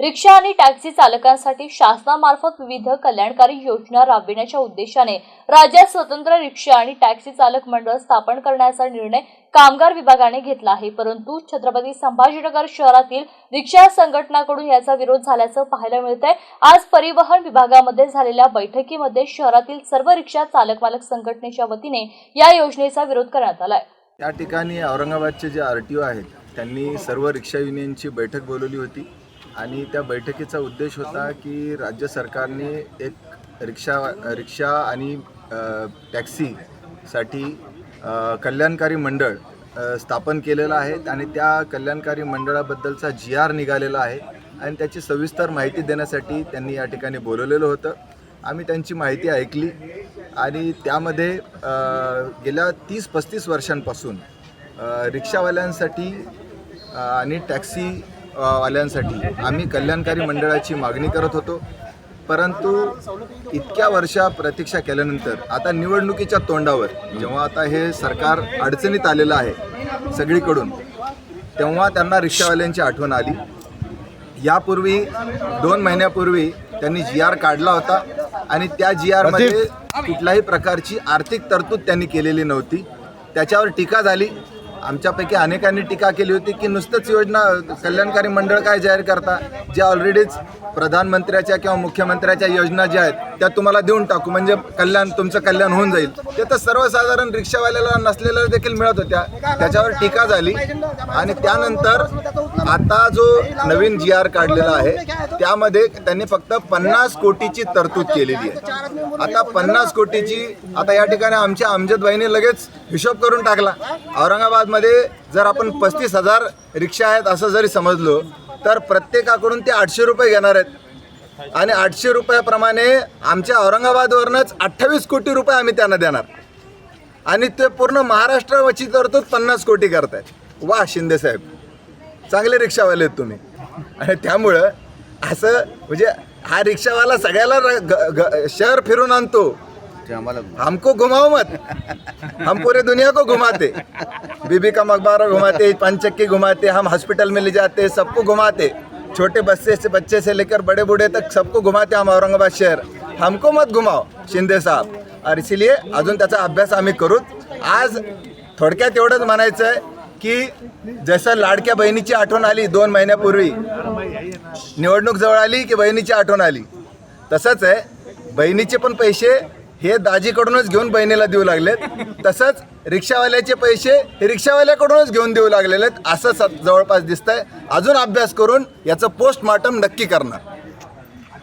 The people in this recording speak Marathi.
रिक्षा आणि टॅक्सी चालकांसाठी शासनामार्फत विविध कल्याणकारी योजना राबविण्याच्या उद्देशाने राज्यात स्वतंत्र रिक्षा आणि टॅक्सी चालक मंडळ स्थापन करण्याचा निर्णय कामगार विभागाने घेतला आहे. परंतु छत्रपती संभाजीनगर शहरातील रिक्षा संघटनाकडून याचा विरोध झाल्याचं पाहायला मिळत आहे आज परिवहन विभागामध्ये झालेल्या बैठकीमध्ये शहरातील सर्व रिक्षा चालक मालक संघटनेच्या वतीने या योजनेचा विरोध करण्यात आलाय. या ठिकाणी औरंगाबादचे जे आर टी ओ आहेत त्यांनी सर्व रिक्षा युनियनची बैठक बोलवली होती. आणि त्या बैठकीचा उद्देश होता की राज्य सरकारने एक रिक्षा रिक्षा आणि टॅक्सीसाठी कल्याणकारी मंडळ स्थापन केलेलं आहे आणि त्या कल्याणकारी मंडळाबद्दलचा जी आर निघालेला आहे आणि त्याची सविस्तर माहिती देण्यासाठी त्यांनी या ठिकाणी बोलवलेलं होतं. आम्ही त्यांची माहिती ऐकली आणि त्यामध्ये गेल्या तीस पस्तीस वर्षांपासून रिक्षावाल्यांसाठी आणि टॅक्सी वाल्यांसाठी आम्ही कल्याणकारी मंडळाची मागणी करत होतो. परंतु इतक्या वर्षा प्रतीक्षा केल्यानंतर आता निवडणुकीच्या तोंडावर जेव्हा आता हे सरकार अडचणीत आलेलं आहे सगळीकडून तेव्हा त्यांना रिक्षावाल्यांची आठवण आली. यापूर्वी दोन महिन्यापूर्वी त्यांनी जी आर काढला होता आणि त्या जी आरमध्ये कुठल्याही प्रकारची आर्थिक तरतूद त्यांनी केलेली नव्हती. त्याच्यावर टीका झाली. आमच्यापैकी अनेकांनी टीका केली होती की नुसतंच योजना कल्याणकारी मंडळ काय जाहीर करता? जे ऑलरेडीच प्रधानमंत्र्याच्या किंवा मुख्यमंत्र्याच्या योजना ज्या आहेत त्या तुम्हाला देऊन टाकू. म्हणजे कल्याण तुमचं कल्याण होऊन जाईल. ते तर सर्वसाधारण रिक्षावाल्याला नसलेल्या देखील मिळत होत्या. त्याच्यावर टीका झाली. आणि त्यानंतर आता जो नवीन जी आर काढलेला आहे त्यामध्ये त्यांनी फक्त पन्नास कोटीची तरतूद केलेली आहे. आता पन्नास कोटीची आता या ठिकाणी आमच्या अमजदबाईने लगेच हिशोब करून टाकला. औरंगाबादमध्ये जर आपण पस्तीस हजार रिक्षा आहेत असं जरी समजलो तर प्रत्येकाकडून ते आठशे रुपये घेणार आहेत. आणि आठशे रुपयाप्रमाणे आमच्या औरंगाबादवरनंच अठ्ठावीस कोटी रुपये आम्ही त्यांना देणार. आणि ते पूर्ण महाराष्ट्रावरची तरतूद पन्नास कोटी करत आहेत वा शिंदे साहेब. चांगले रिक्षावाले आहेत तुम्ही. आणि त्यामुळं असं म्हणजे हा रिक्षावाला सगळ्याला र- ग- ग- शहर फिरून आणतो. हमको घुमाओ मत. हम पूरे दुनिया को घुमाते. बीबी का मकबरा घुमाते पंचक्की घुमाते हम हॉस्पिटल में ले जाते सबको घुमाते. छोटे बच्चे से बच्चे से लेकर बड़े बूढ़े तक सबको घुमाते हम औरंगाबाद शहर. हमको मत घुमाओ शिंदे साहब. और इसीलिए अजून त्याचा अभ्यास आम्ही करूच. आज थोडक्यात एवढंच म्हणायचं आहे की जसं लाडक्या बहिणीची आठवण आली दोन महिन्यापूर्वी निवडणूक जवळ आली की बहिणीची आठवण आली. तसंच आहे बहिणीचे पण पैसे हे दाजीकडूनच घेऊन बहिणीला देऊ लागलेत. तसंच रिक्षावाल्याचे पैसे हे रिक्षावाल्याकडूनच घेऊन देऊ लागलेले आहेत असं जवळपास दिसतंय. अजून अभ्यास करून याचं पोस्टमार्टम नक्की करणार.